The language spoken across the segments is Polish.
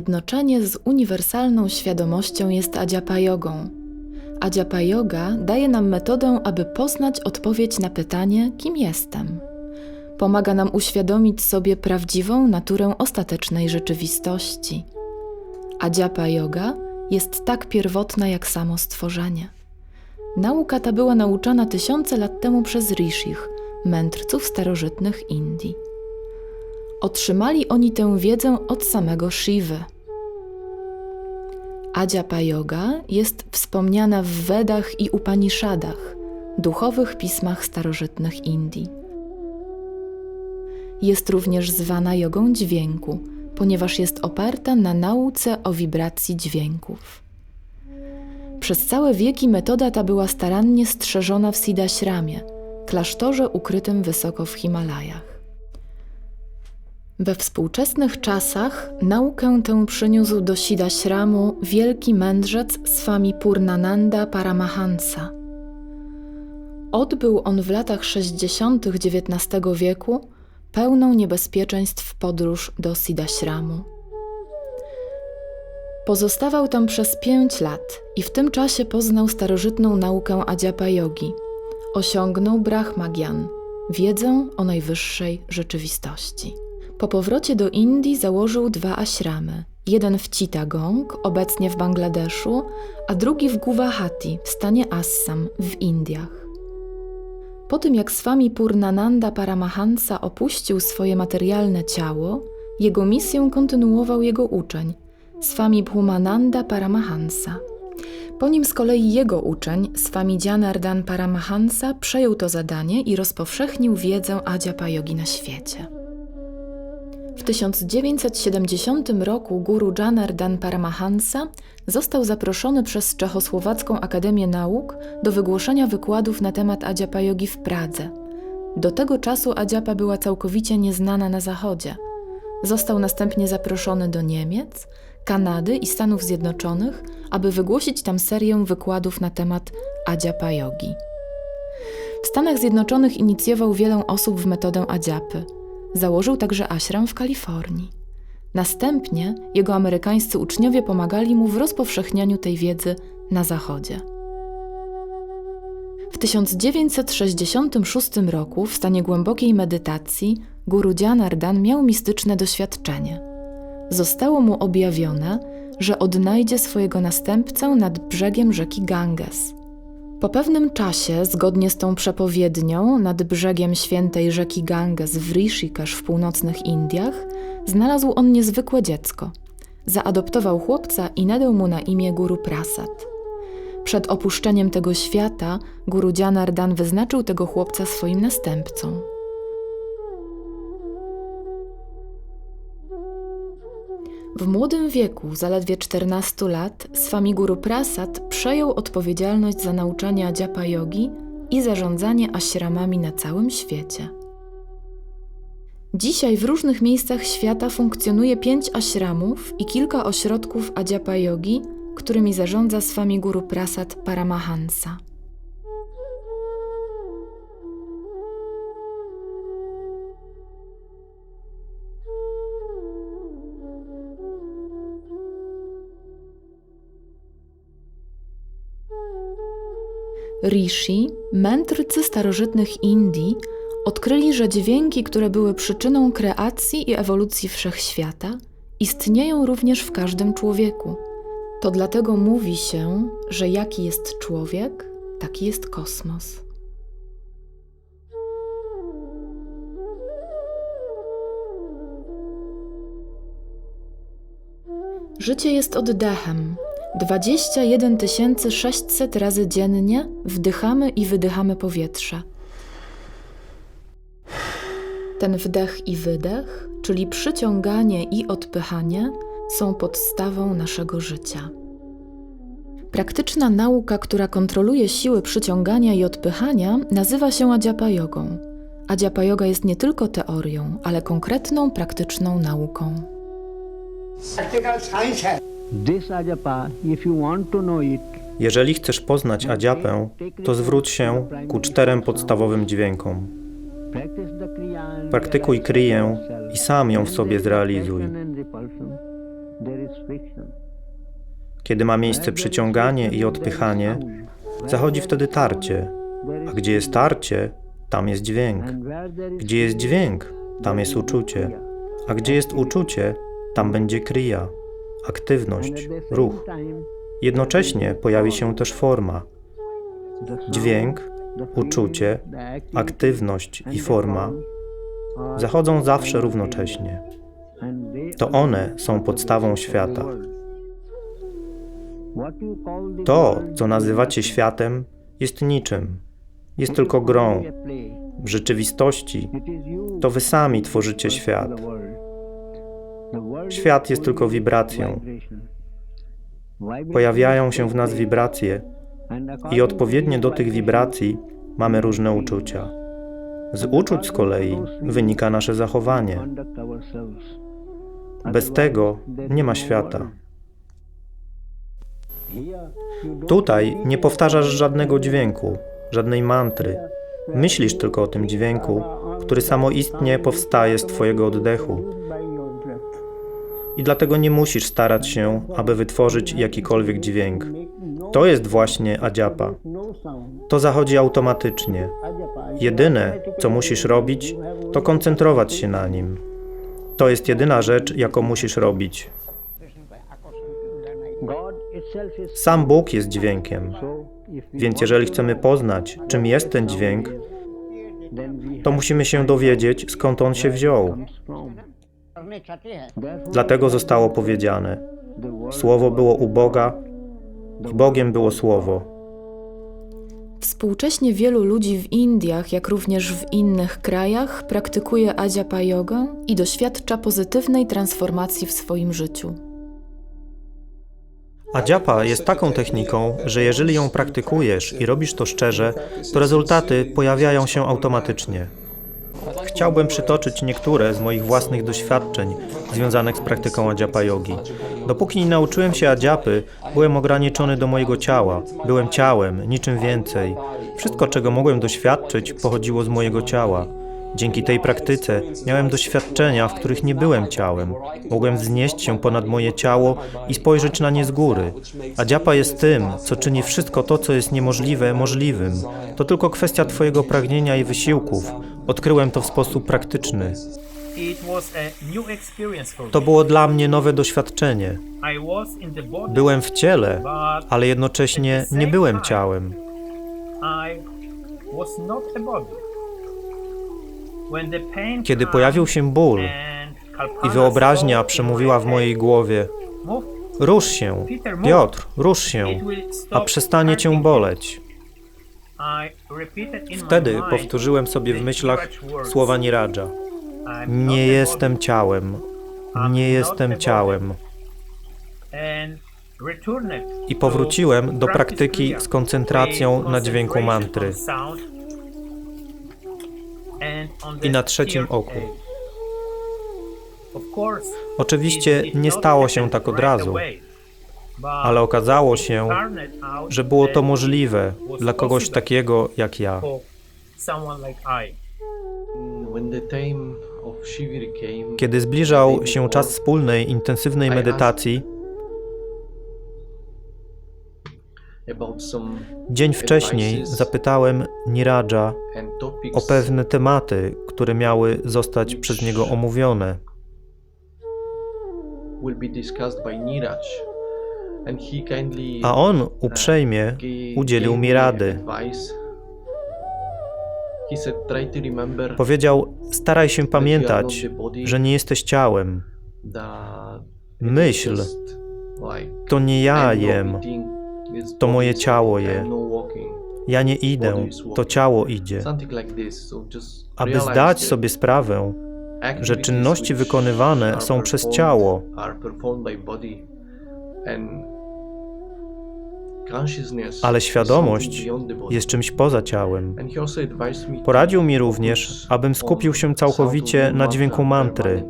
zjednoczenie z uniwersalną świadomością jest Adyapa Jogą. Adyapa Yoga daje nam metodę, aby poznać odpowiedź na pytanie, kim jestem. Pomaga nam uświadomić sobie prawdziwą naturę ostatecznej rzeczywistości. Adyapa Yoga jest tak pierwotna jak samo stworzenie. Nauka ta była nauczana tysiące lat temu przez rishich, mędrców starożytnych Indii. Otrzymali oni tę wiedzę od samego Shiwy. Adyapa Yoga jest wspomniana w Wedach i Upanishadach, duchowych pismach starożytnych Indii. Jest również zwana jogą dźwięku, ponieważ jest oparta na nauce o wibracji dźwięków. Przez całe wieki metoda ta była starannie strzeżona w Siddhashramie, klasztorze ukrytym wysoko w Himalajach. We współczesnych czasach naukę tę przyniósł do Siddhashramu wielki mędrzec Swami Purnananda Paramahansa. Odbył on w latach 60. XIX wieku pełną niebezpieczeństw podróż do Siddhashramu. Pozostawał tam przez pięć lat i w tym czasie poznał starożytną naukę Adyapa Yogi. Osiągnął Brahmagyan, wiedzę o najwyższej rzeczywistości. Po powrocie do Indii założył dwa ashramy. Jeden w Chittagong, obecnie w Bangladeszu, a drugi w Guwahati, w stanie Assam, w Indiach. Po tym jak Swami Purnananda Paramahansa opuścił swoje materialne ciało, jego misję kontynuował jego uczeń, Swami Bhumananda Paramahansa. Po nim z kolei jego uczeń, Swami Janardhan Paramahansa, przejął to zadanie i rozpowszechnił wiedzę Adyapa Yogi na świecie. W 1970 roku guru Janardhan Paramahansa został zaproszony przez Czechosłowacką Akademię Nauk do wygłoszenia wykładów na temat Adyapa Yogi w Pradze. Do tego czasu Adyapa była całkowicie nieznana na Zachodzie. Został następnie zaproszony do Niemiec, Kanady i Stanów Zjednoczonych, aby wygłosić tam serię wykładów na temat Adyapa Yogi. W Stanach Zjednoczonych inicjował wiele osób w metodę Adyapy. Założył także ashram w Kalifornii. Następnie jego amerykańscy uczniowie pomagali mu w rozpowszechnianiu tej wiedzy na Zachodzie. W 1966 roku, w stanie głębokiej medytacji, Guru Janardhan miał mistyczne doświadczenie. Zostało mu objawione, że odnajdzie swojego następcę nad brzegiem rzeki Ganges. Po pewnym czasie, zgodnie z tą przepowiednią, nad brzegiem świętej rzeki Ganges w Rishikesh w północnych Indiach, znalazł on niezwykłe dziecko. Zaadoptował chłopca i nadał mu na imię Guru Prasad. Przed opuszczeniem tego świata, Guru Janardhan wyznaczył tego chłopca swoim następcą. W młodym wieku, zaledwie 14 lat, Swami Guru Prasad przejął odpowiedzialność za nauczanie Adyapa Yogi i zarządzanie ashramami na całym świecie. Dzisiaj w różnych miejscach świata funkcjonuje pięć ashramów i kilka ośrodków Adyapa Yogi, którymi zarządza Swami Guru Prasad Paramahansa. Rishi, mędrcy starożytnych Indii, odkryli, że dźwięki, które były przyczyną kreacji i ewolucji wszechświata, istnieją również w każdym człowieku. To dlatego mówi się, że jaki jest człowiek, taki jest kosmos. Życie jest oddechem, 21 600 razy dziennie wdychamy i wydychamy powietrze. Ten wdech i wydech, czyli przyciąganie i odpychanie, są podstawą naszego życia. Praktyczna nauka, która kontroluje siły przyciągania i odpychania, nazywa się Adyapa Jogą. Adyapa Yoga jest nie tylko teorią, ale konkretną, praktyczną nauką. This ajapa, if you want to know it, Jeżeli chcesz poznać adziapę, to zwróć się ku czterem podstawowym dźwiękom. Praktykuj kryję i sam ją w sobie zrealizuj. Kiedy ma miejsce przyciąganie i odpychanie, zachodzi wtedy tarcie. A gdzie jest tarcie, tam jest dźwięk. Gdzie jest dźwięk, tam jest uczucie. A gdzie jest uczucie, tam będzie krija, aktywność, ruch. Jednocześnie pojawi się też forma. Dźwięk, uczucie, aktywność i forma zachodzą zawsze równocześnie. To one są podstawą świata. To, co nazywacie światem, jest niczym. Jest tylko grą. W rzeczywistości to wy sami tworzycie świat. Świat jest tylko wibracją. Pojawiają się w nas wibracje i odpowiednio do tych wibracji mamy różne uczucia. Z uczuć z kolei wynika nasze zachowanie. Bez tego nie ma świata. Tutaj nie powtarzasz żadnego dźwięku, żadnej mantry. Myślisz tylko o tym dźwięku, który samoistnie powstaje z Twojego oddechu. I dlatego nie musisz starać się, aby wytworzyć jakikolwiek dźwięk. To jest właśnie adziapa. To zachodzi automatycznie. Jedyne, co musisz robić, to koncentrować się na nim. To jest jedyna rzecz, jaką musisz robić. Sam Bóg jest dźwiękiem. Więc jeżeli chcemy poznać, czym jest ten dźwięk, to musimy się dowiedzieć, skąd on się wziął. Dlatego zostało powiedziane: Słowo było u Boga i Bogiem było Słowo. Współcześnie wielu ludzi w Indiach, jak również w innych krajach, praktykuje Adyapa Jogę i doświadcza pozytywnej transformacji w swoim życiu. Adziapa jest taką techniką, że jeżeli ją praktykujesz i robisz to szczerze, to rezultaty pojawiają się automatycznie. Chciałbym przytoczyć niektóre z moich własnych doświadczeń związanych z praktyką Adziapa Yogi. Dopóki nie nauczyłem się Adziapy, byłem ograniczony do mojego ciała. Byłem ciałem, niczym więcej. Wszystko, czego mogłem doświadczyć, pochodziło z mojego ciała. Dzięki tej praktyce miałem doświadczenia, w których nie byłem ciałem. Mogłem wznieść się ponad moje ciało i spojrzeć na nie z góry. Adziapa jest tym, co czyni wszystko to, co jest niemożliwe, możliwym. To tylko kwestia Twojego pragnienia i wysiłków. Odkryłem to w sposób praktyczny. A To było dla mnie nowe doświadczenie. Byłem w ciele, ale jednocześnie nie byłem ciałem. I was not a body. Kiedy pojawił się ból i wyobraźnia przemówiła w mojej głowie: head, "Move, Rusz się, Piotr, rusz się, a przestanie cię hurting." boleć. Wtedy powtórzyłem sobie w myślach słowa Niraja. "I'm not Nie jestem body." ciałem. Nie jestem ciałem. I powróciłem do praktyki z koncentracją na dźwięku mantry. on sound and on the I na trzecim oku. Oczywiście nie stało się tak od razu, ale okazało się, że było to możliwe dla kogoś takiego jak ja. Kiedy zbliżał się czas wspólnej, intensywnej medytacji, dzień wcześniej zapytałem Niraja o pewne tematy, które miały zostać przez niego omówione. A on uprzejmie ga- udzielił mi rady. Powiedział: Staraj się pamiętać, że nie jesteś ciałem. Myśl, to nie ja jem, to moje ciało je. Ja nie idę, to ciało idzie. Aby zdać sobie sprawę, że czynności wykonywane są przez ciało, ale świadomość jest czymś poza ciałem. Poradził mi również, abym skupił się całkowicie na dźwięku mantry.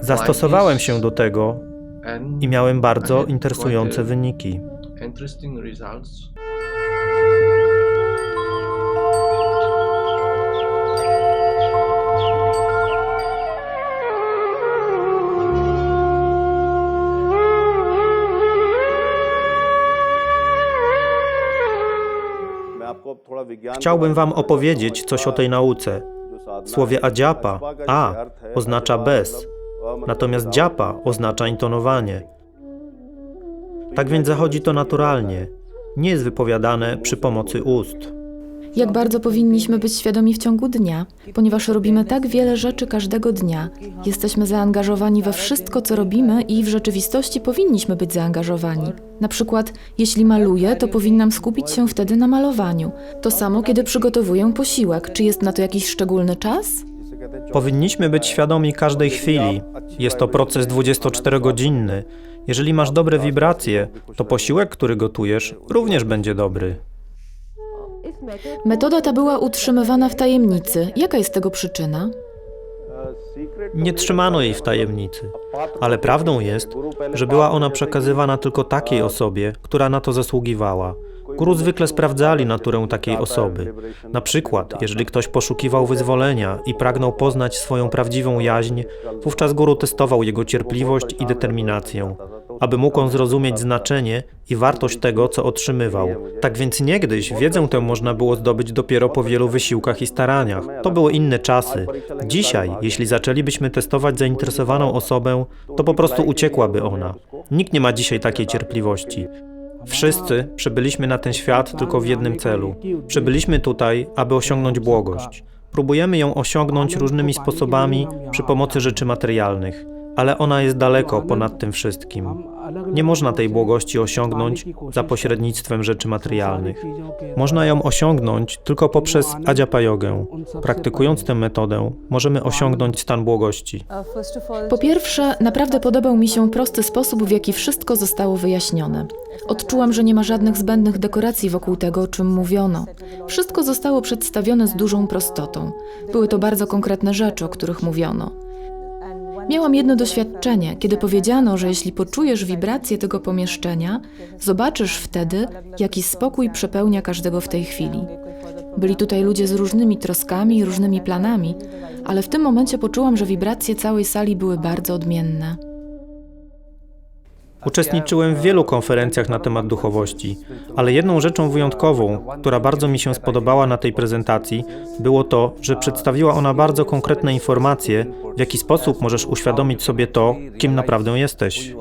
Zastosowałem się do tego i miałem bardzo interesujące wyniki. Chciałbym Wam opowiedzieć coś o tej nauce. W słowie adziapa, a oznacza bez, natomiast dziapa oznacza intonowanie. Tak więc zachodzi to naturalnie. Nie jest wypowiadane przy pomocy ust. Jak bardzo powinniśmy być świadomi w ciągu dnia, ponieważ robimy tak wiele rzeczy każdego dnia. Jesteśmy zaangażowani we wszystko, co robimy i w rzeczywistości powinniśmy być zaangażowani. Na przykład, jeśli maluję, to powinnam skupić się wtedy na malowaniu. To samo, kiedy przygotowuję posiłek. Czy jest na to jakiś szczególny czas? Powinniśmy być świadomi każdej chwili. Jest to proces 24-godzinny. Jeżeli masz dobre wibracje, to posiłek, który gotujesz, również będzie dobry. Metoda ta była utrzymywana w tajemnicy. Jaka jest tego przyczyna? Nie trzymano jej w tajemnicy, ale prawdą jest, że była ona przekazywana tylko takiej osobie, która na to zasługiwała. Guru zwykle sprawdzali naturę takiej osoby. Na przykład, jeżeli ktoś poszukiwał wyzwolenia i pragnął poznać swoją prawdziwą jaźń, wówczas guru testował jego cierpliwość i determinację, aby mógł on zrozumieć znaczenie i wartość tego, co otrzymywał. Tak więc niegdyś wiedzę tę można było zdobyć dopiero po wielu wysiłkach i staraniach. To były inne czasy. Dzisiaj, jeśli zaczęlibyśmy testować zainteresowaną osobę, to po prostu uciekłaby ona. Nikt nie ma dzisiaj takiej cierpliwości. Wszyscy przybyliśmy na ten świat tylko w jednym celu. Przybyliśmy tutaj, aby osiągnąć błogość. Próbujemy ją osiągnąć różnymi sposobami przy pomocy rzeczy materialnych, ale ona jest daleko ponad tym wszystkim. Nie można tej błogości osiągnąć za pośrednictwem rzeczy materialnych. Można ją osiągnąć tylko poprzez Adyapa Jogę. Praktykując tę metodę, możemy osiągnąć stan błogości. Po pierwsze, naprawdę podobał mi się prosty sposób, w jaki wszystko zostało wyjaśnione. Odczułam, że nie ma żadnych zbędnych dekoracji wokół tego, o czym mówiono. Wszystko zostało przedstawione z dużą prostotą. Były to bardzo konkretne rzeczy, o których mówiono. Miałam jedno doświadczenie, kiedy powiedziano, że jeśli poczujesz wibrację tego pomieszczenia, zobaczysz wtedy, jaki spokój przepełnia każdego w tej chwili. Byli tutaj ludzie z różnymi troskami i różnymi planami, ale w tym momencie poczułam, że wibracje całej sali były bardzo odmienne. Uczestniczyłem w wielu konferencjach na temat duchowości, ale jedną rzeczą wyjątkową, która bardzo mi się spodobała na tej prezentacji, było to, że przedstawiła ona bardzo konkretne informacje, w jaki sposób możesz uświadomić sobie to, kim naprawdę jesteś.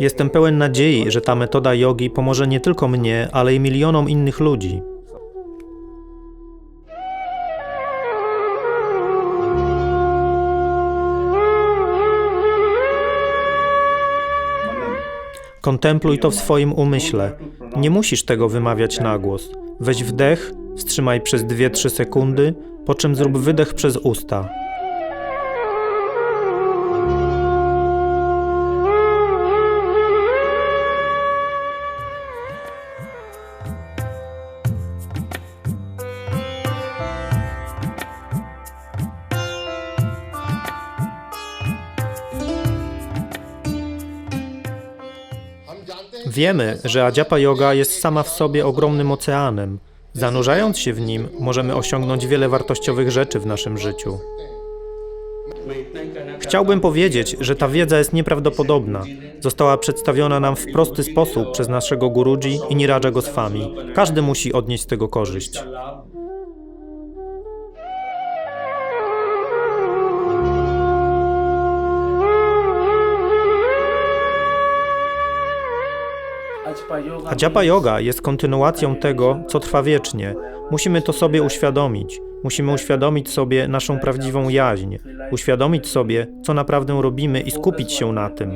Jestem pełen nadziei, że ta metoda jogi pomoże nie tylko mnie, ale i milionom innych ludzi. Kontempluj to w swoim umyśle. Nie musisz tego wymawiać na głos. Weź wdech, wstrzymaj przez 2-3 sekundy, po czym zrób wydech przez usta. Wiemy, że Adyapa Yoga jest sama w sobie ogromnym oceanem. Zanurzając się w nim, możemy osiągnąć wiele wartościowych rzeczy w naszym życiu. Chciałbym powiedzieć, że ta wiedza jest nieprawdopodobna. Została przedstawiona nam w prosty sposób przez naszego Guruji i Niraja Goswami. Każdy musi odnieść z tego korzyść. Adyapa Yoga jest kontynuacją tego, co trwa wiecznie. Musimy to sobie uświadomić. Musimy uświadomić sobie naszą prawdziwą jaźń, uświadomić sobie, co naprawdę robimy i skupić się na tym.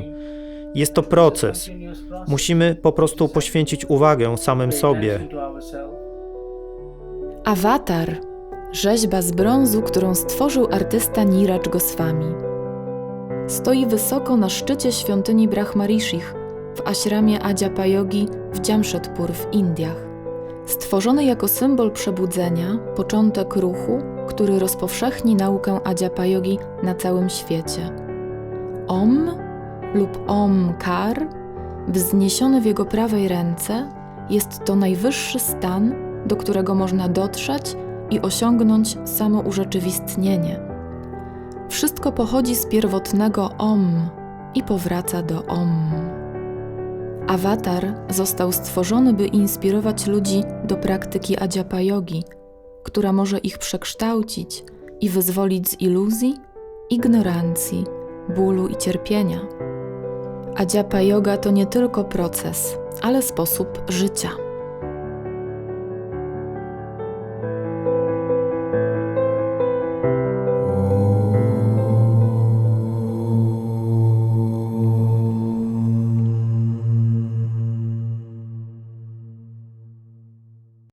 Jest to proces. Musimy po prostu poświęcić uwagę samym sobie. Awatar rzeźba z brązu, którą stworzył artysta Niraj Goswami. Stoi wysoko na szczycie świątyni Brahmarishich w ashramie Adyapa Yogi w Jamshedpur w Indiach. Stworzony jako symbol przebudzenia, początek ruchu, który rozpowszechni naukę Adyapa Yogi na całym świecie. Om lub Omkar, wzniesiony w jego prawej ręce, jest to najwyższy stan, do którego można dotrzeć i osiągnąć samo urzeczywistnienie. Wszystko pochodzi z pierwotnego Om i powraca do Om. Awatar został stworzony, by inspirować ludzi do praktyki Adyapa Yogi, która może ich przekształcić i wyzwolić z iluzji, ignorancji, bólu i cierpienia. Adyapa Yoga to nie tylko proces, ale sposób życia.